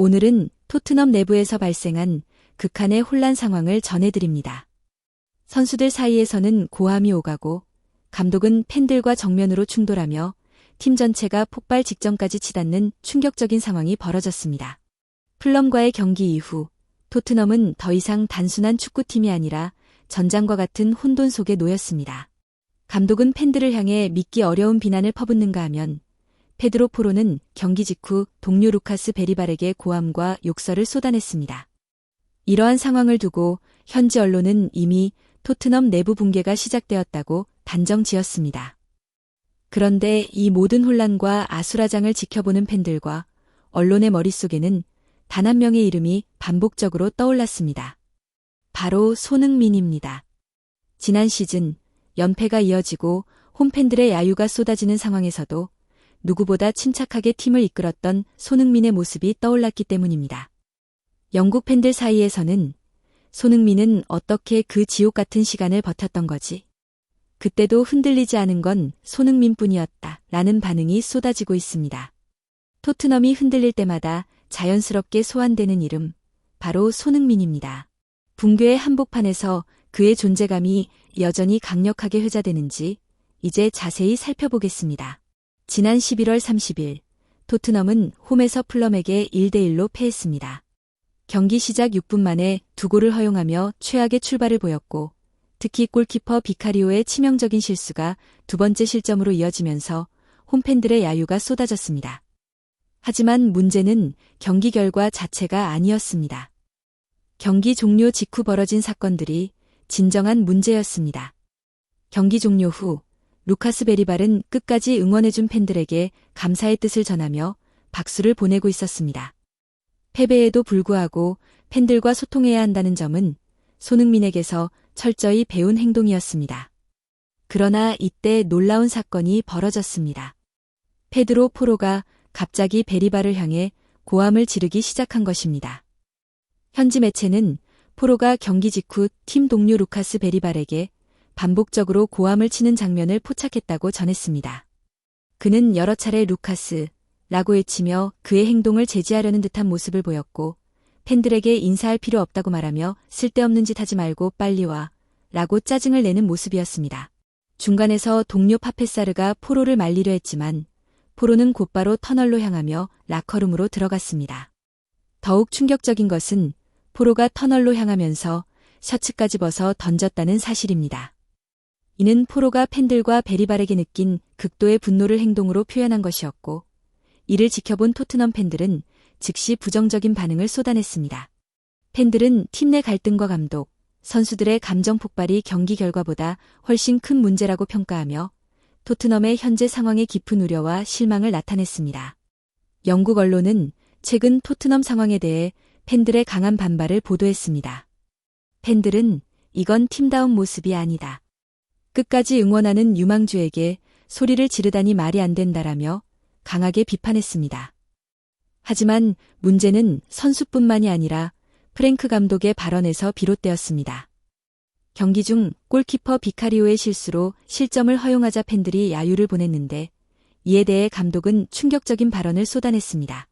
오늘은 토트넘 내부에서 발생한 극한의 혼란 상황을 전해드립니다. 선수들 사이에서는 고함이 오가고 감독은 팬들과 정면으로 충돌하며 팀 전체가 폭발 직전까지 치닫는 충격적인 상황이 벌어졌습니다. 플럼과의 경기 이후 토트넘은 더 이상 단순한 축구팀이 아니라 전장과 같은 혼돈 속에 놓였습니다. 감독은 팬들을 향해 믿기 어려운 비난을 퍼붓는가 하면 페드로 포로는 경기 직후 동료 루카스 베리발에게 고함과 욕설을 쏟아냈습니다. 이러한 상황을 두고 현지 언론은 이미 토트넘 내부 붕괴가 시작되었다고 단정 지었습니다. 그런데 이 모든 혼란과 아수라장을 지켜보는 팬들과 언론의 머릿속에는 단 한 명의 이름이 반복적으로 떠올랐습니다. 바로 손흥민입니다. 지난 시즌 연패가 이어지고 홈팬들의 야유가 쏟아지는 상황에서도 누구보다 침착하게 팀을 이끌었던 손흥민의 모습이 떠올랐기 때문입니다. 영국 팬들 사이에서는 손흥민은 어떻게 그 지옥 같은 시간을 버텼던 거지? 그때도 흔들리지 않은 건 손흥민 뿐이었다. 라는 반응이 쏟아지고 있습니다. 토트넘이 흔들릴 때마다 자연스럽게 소환되는 이름, 바로 손흥민입니다. 붕괴의 한복판에서 그의 존재감이 여전히 강력하게 회자되는지 이제 자세히 살펴보겠습니다. 지난 11월 30일 토트넘은 홈에서 플럼에게 1대1로 패했습니다. 경기 시작 6분 만에 두 골을 허용하며 최악의 출발을 보였고 특히 골키퍼 비카리오의 치명적인 실수가 두 번째 실점으로 이어지면서 홈팬들의 야유가 쏟아졌습니다. 하지만 문제는 경기 결과 자체가 아니었습니다. 경기 종료 직후 벌어진 사건들이 진정한 문제였습니다. 경기 종료 후 루카스 베리발은 끝까지 응원해준 팬들에게 감사의 뜻을 전하며 박수를 보내고 있었습니다. 패배에도 불구하고 팬들과 소통해야 한다는 점은 손흥민에게서 철저히 배운 행동이었습니다. 그러나 이때 놀라운 사건이 벌어졌습니다. 페드로 포로가 갑자기 베리발을 향해 고함을 지르기 시작한 것입니다. 현지 매체는 포로가 경기 직후 팀 동료 루카스 베리발에게 반복적으로 고함을 치는 장면을 포착했다고 전했습니다. 그는 여러 차례 루카스, 라고 외치며 그의 행동을 제지하려는 듯한 모습을 보였고, 팬들에게 인사할 필요 없다고 말하며 쓸데없는 짓 하지 말고 빨리 와, 라고 짜증을 내는 모습이었습니다. 중간에서 동료 파페사르가 포로를 말리려 했지만, 포로는 곧바로 터널로 향하며 라커룸으로 들어갔습니다. 더욱 충격적인 것은 포로가 터널로 향하면서 셔츠까지 벗어 던졌다는 사실입니다. 이는 포로가 팬들과 베리발에게 느낀 극도의 분노를 행동으로 표현한 것이었고, 이를 지켜본 토트넘 팬들은 즉시 부정적인 반응을 쏟아냈습니다. 팬들은 팀 내 갈등과 감독, 선수들의 감정 폭발이 경기 결과보다 훨씬 큰 문제라고 평가하며 토트넘의 현재 상황의 깊은 우려와 실망을 나타냈습니다. 영국 언론은 최근 토트넘 상황에 대해 팬들의 강한 반발을 보도했습니다. 팬들은 이건 팀다운 모습이 아니다. 끝까지 응원하는 유망주에게 소리를 지르다니 말이 안 된다라며 강하게 비판했습니다. 하지만 문제는 선수뿐만이 아니라 프랭크 감독의 발언에서 비롯되었습니다. 경기 중 골키퍼 비카리오의 실수로 실점을 허용하자 팬들이 야유를 보냈는데 이에 대해 감독은 충격적인 발언을 쏟아냈습니다.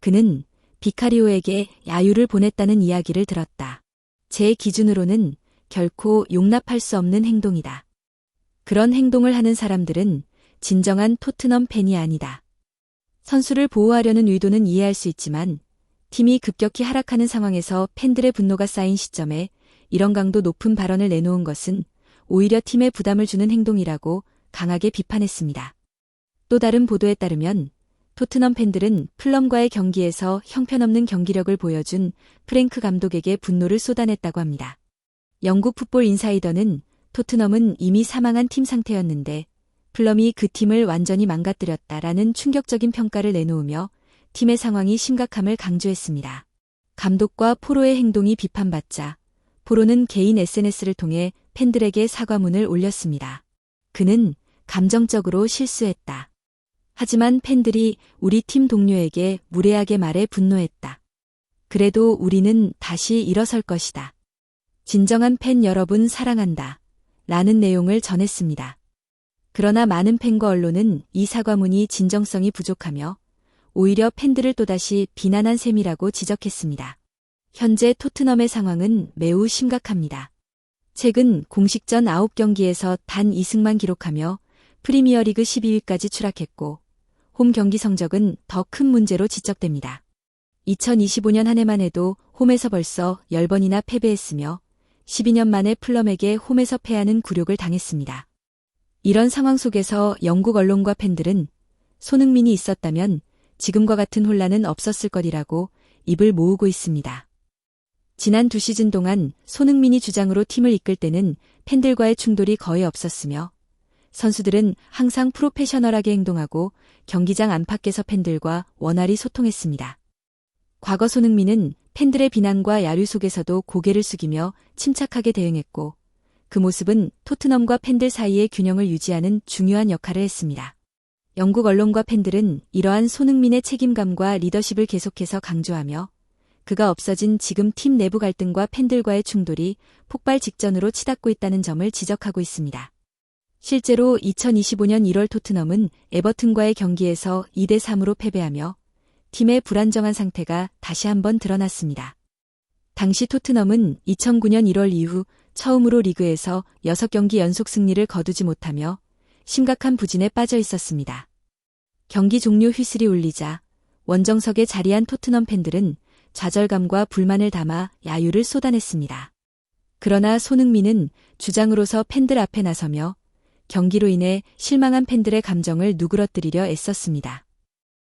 그는 비카리오에게 야유를 보냈다는 이야기를 들었다. 제 기준으로는 결코 용납할 수 없는 행동이다. 그런 행동을 하는 사람들은 진정한 토트넘 팬이 아니다. 선수를 보호하려는 의도는 이해할 수 있지만 팀이 급격히 하락하는 상황에서 팬들의 분노가 쌓인 시점에 이런 강도 높은 발언을 내놓은 것은 오히려 팀에 부담을 주는 행동이라고 강하게 비판했습니다. 또 다른 보도에 따르면 토트넘 팬들은 플럼과의 경기에서 형편없는 경기력을 보여준 프랭크 감독에게 분노를 쏟아냈다고 합니다. 영국 풋볼 인사이더는 토트넘은 이미 사망한 팀 상태였는데 플럼이 그 팀을 완전히 망가뜨렸다라는 충격적인 평가를 내놓으며 팀의 상황이 심각함을 강조했습니다. 감독과 포로의 행동이 비판받자 포로는 개인 SNS를 통해 팬들에게 사과문을 올렸습니다. 그는 감정적으로 실수했다. 하지만 팬들이 우리 팀 동료에게 무례하게 말해 분노했다. 그래도 우리는 다시 일어설 것이다. 진정한 팬 여러분 사랑한다. 라는 내용을 전했습니다. 그러나 많은 팬과 언론은 이 사과문이 진정성이 부족하며 오히려 팬들을 또다시 비난한 셈이라고 지적했습니다. 현재 토트넘의 상황은 매우 심각합니다. 최근 공식전 9경기에서 단 2승만 기록하며 프리미어리그 12위까지 추락했고 홈 경기 성적은 더 큰 문제로 지적됩니다. 2025년 한 해만 해도 홈에서 벌써 10번이나 패배했으며 12년 만에 플럼에게 홈에서 패하는 굴욕을 당했습니다. 이런 상황 속에서 영국 언론과 팬들은 손흥민이 있었다면 지금과 같은 혼란은 없었을 거리라고 입을 모으고 있습니다. 지난 두 시즌 동안 손흥민이 주장으로 팀을 이끌 때는 팬들과의 충돌이 거의 없었으며 선수들은 항상 프로페셔널하게 행동하고 경기장 안팎에서 팬들과 원활히 소통했습니다. 과거 손흥민은 팬들의 비난과 야류 속에서도 고개를 숙이며 침착하게 대응했고 그 모습은 토트넘과 팬들 사이의 균형을 유지하는 중요한 역할을 했습니다. 영국 언론과 팬들은 이러한 손흥민의 책임감과 리더십을 계속해서 강조하며 그가 없어진 지금 팀 내부 갈등과 팬들과의 충돌이 폭발 직전으로 치닫고 있다는 점을 지적하고 있습니다. 실제로 2025년 1월 토트넘은 에버튼과의 경기에서 2대 3으로 패배하며 팀의 불안정한 상태가 다시 한번 드러났습니다. 당시 토트넘은 2009년 1월 이후 처음으로 리그에서 6경기 연속 승리를 거두지 못하며 심각한 부진에 빠져 있었습니다. 경기 종료 휘슬이 울리자 원정석에 자리한 토트넘 팬들은 좌절감과 불만을 담아 야유를 쏟아냈습니다. 그러나 손흥민은 주장으로서 팬들 앞에 나서며 경기로 인해 실망한 팬들의 감정을 누그러뜨리려 애썼습니다.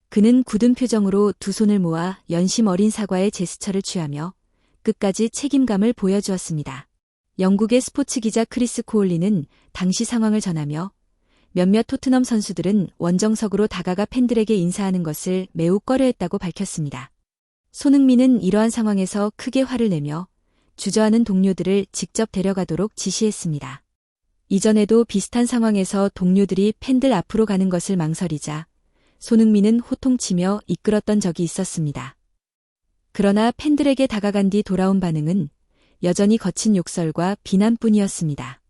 그는 굳은 표정으로 두 손을 모아 연심 어린 사과의 제스처를 취하며 끝까지 책임감을 보여주었습니다. 영국의 스포츠 기자 크리스 코올리는 당시 상황을 전하며 몇몇 토트넘 선수들은 원정석으로 다가가 팬들에게 인사하는 것을 매우 꺼려했다고 밝혔습니다. 손흥민은 이러한 상황에서 크게 화를 내며 주저하는 동료들을 직접 데려가도록 지시했습니다. 이전에도 비슷한 상황에서 동료들이 팬들 앞으로 가는 것을 망설이자 손흥민은 호통치며 이끌었던 적이 있었습니다. 그러나 팬들에게 다가간 뒤 돌아온 반응은 여전히 거친 욕설과 비난뿐이었습니다.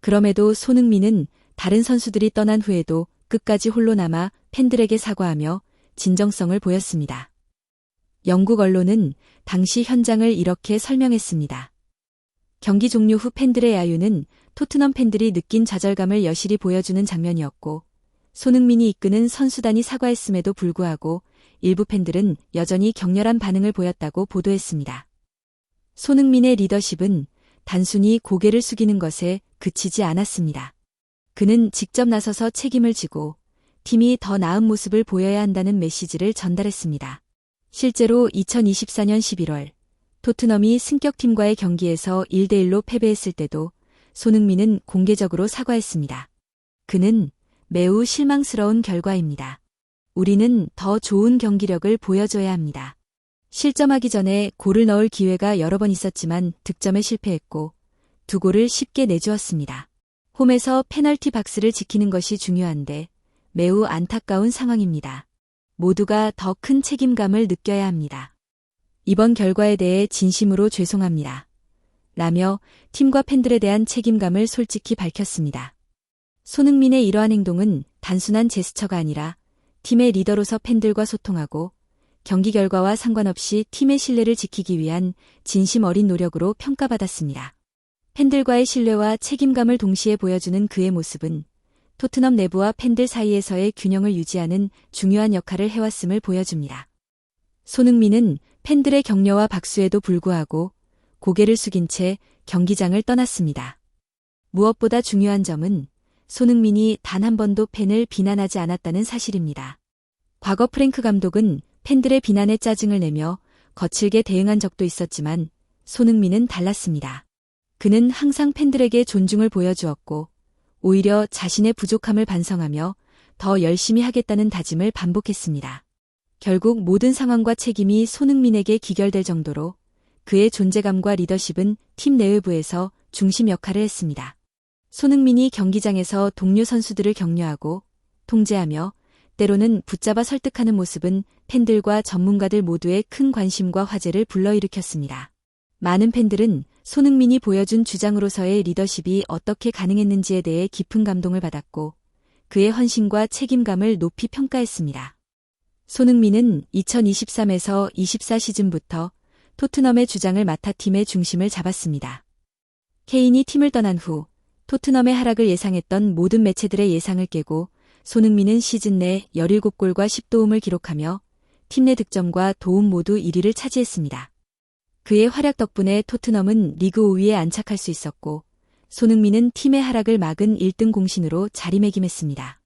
그럼에도 손흥민은 다른 선수들이 떠난 후에도 끝까지 홀로 남아 팬들에게 사과하며 진정성을 보였습니다. 영국 언론은 당시 현장을 이렇게 설명했습니다. 경기 종료 후 팬들의 야유는 토트넘 팬들이 느낀 좌절감을 여실히 보여주는 장면이었고 손흥민이 이끄는 선수단이 사과했음에도 불구하고 일부 팬들은 여전히 격렬한 반응을 보였다고 보도했습니다. 손흥민의 리더십은 단순히 고개를 숙이는 것에 그치지 않았습니다. 그는 직접 나서서 책임을 지고 팀이 더 나은 모습을 보여야 한다는 메시지를 전달했습니다. 실제로 2024년 11월 토트넘이 승격팀과의 경기에서 1대1로 패배했을 때도 손흥민은 공개적으로 사과했습니다. 그는 매우 실망스러운 결과입니다. 우리는 더 좋은 경기력을 보여줘야 합니다. 실점하기 전에 골을 넣을 기회가 여러 번 있었지만 득점에 실패했고 두 골을 쉽게 내주었습니다. 홈에서 페널티 박스를 지키는 것이 중요한데 매우 안타까운 상황입니다. 모두가 더 큰 책임감을 느껴야 합니다. 이번 결과에 대해 진심으로 죄송합니다. 라며 팀과 팬들에 대한 책임감을 솔직히 밝혔습니다. 손흥민의 이러한 행동은 단순한 제스처가 아니라 팀의 리더로서 팬들과 소통하고 경기 결과와 상관없이 팀의 신뢰를 지키기 위한 진심 어린 노력으로 평가받았습니다. 팬들과의 신뢰와 책임감을 동시에 보여주는 그의 모습은 토트넘 내부와 팬들 사이에서의 균형을 유지하는 중요한 역할을 해왔음을 보여줍니다. 손흥민은 팬들의 격려와 박수에도 불구하고 고개를 숙인 채 경기장을 떠났습니다. 무엇보다 중요한 점은 손흥민이 단 한 번도 팬을 비난하지 않았다는 사실입니다. 과거 프랭크 감독은 팬들의 비난에 짜증을 내며 거칠게 대응한 적도 있었지만 손흥민은 달랐습니다. 그는 항상 팬들에게 존중을 보여주었고 오히려 자신의 부족함을 반성하며 더 열심히 하겠다는 다짐을 반복했습니다. 결국 모든 상황과 책임이 손흥민에게 기결될 정도로 그의 존재감과 리더십은 팀 내외부에서 중심 역할을 했습니다. 손흥민이 경기장에서 동료 선수들을 격려하고 통제하며 때로는 붙잡아 설득하는 모습은 팬들과 전문가들 모두의 큰 관심과 화제를 불러일으켰습니다. 많은 팬들은 손흥민이 보여준 주장으로서의 리더십이 어떻게 가능했는지에 대해 깊은 감동을 받았고 그의 헌신과 책임감을 높이 평가했습니다. 손흥민은 2023에서 24 시즌부터 토트넘의 주장을 맡아 팀의 중심을 잡았습니다. 케인이 팀을 떠난 후 토트넘의 하락을 예상했던 모든 매체들의 예상을 깨고 손흥민은 시즌 내 17골과 10도움을 기록하며 팀 내 득점과 도움 모두 1위를 차지했습니다. 그의 활약 덕분에 토트넘은 리그 5위에 안착할 수 있었고 손흥민은 팀의 하락을 막은 1등 공신으로 자리매김했습니다.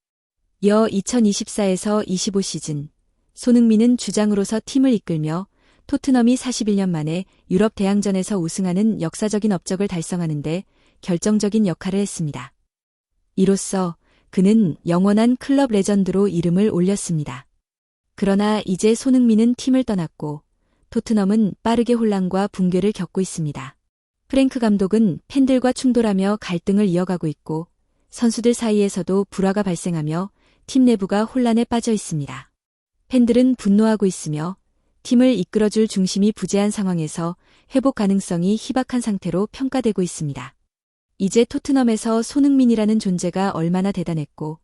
이어 2024에서 25 시즌 손흥민은 주장으로서 팀을 이끌며 토트넘이 41년 만에 유럽 대항전에서 우승하는 역사적인 업적을 달성하는데 결정적인 역할을 했습니다. 이로써 그는 영원한 클럽 레전드로 이름을 올렸습니다. 그러나 이제 손흥민은 팀을 떠났고 토트넘은 빠르게 혼란과 붕괴를 겪고 있습니다. 프랭크 감독은 팬들과 충돌하며 갈등을 이어가고 있고 선수들 사이에서도 불화가 발생하며 팀 내부가 혼란에 빠져 있습니다. 팬들은 분노하고 있으며 팀을 이끌어줄 중심이 부재한 상황에서 회복 가능성이 희박한 상태로 평가되고 있습니다. 이제 토트넘에서 손흥민이라는 존재가 얼마나 대단했고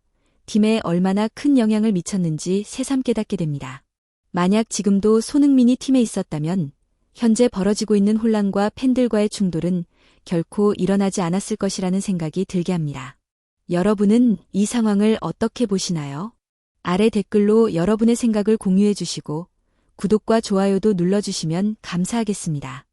팀에 얼마나 큰 영향을 미쳤는지 새삼 깨닫게 됩니다. 만약 지금도 손흥민이 팀에 있었다면 현재 벌어지고 있는 혼란과 팬들과의 충돌은 결코 일어나지 않았을 것이라는 생각이 들게 합니다. 여러분은 이 상황을 어떻게 보시나요? 아래 댓글로 여러분의 생각을 공유해 주시고 구독과 좋아요도 눌러주시면 감사하겠습니다.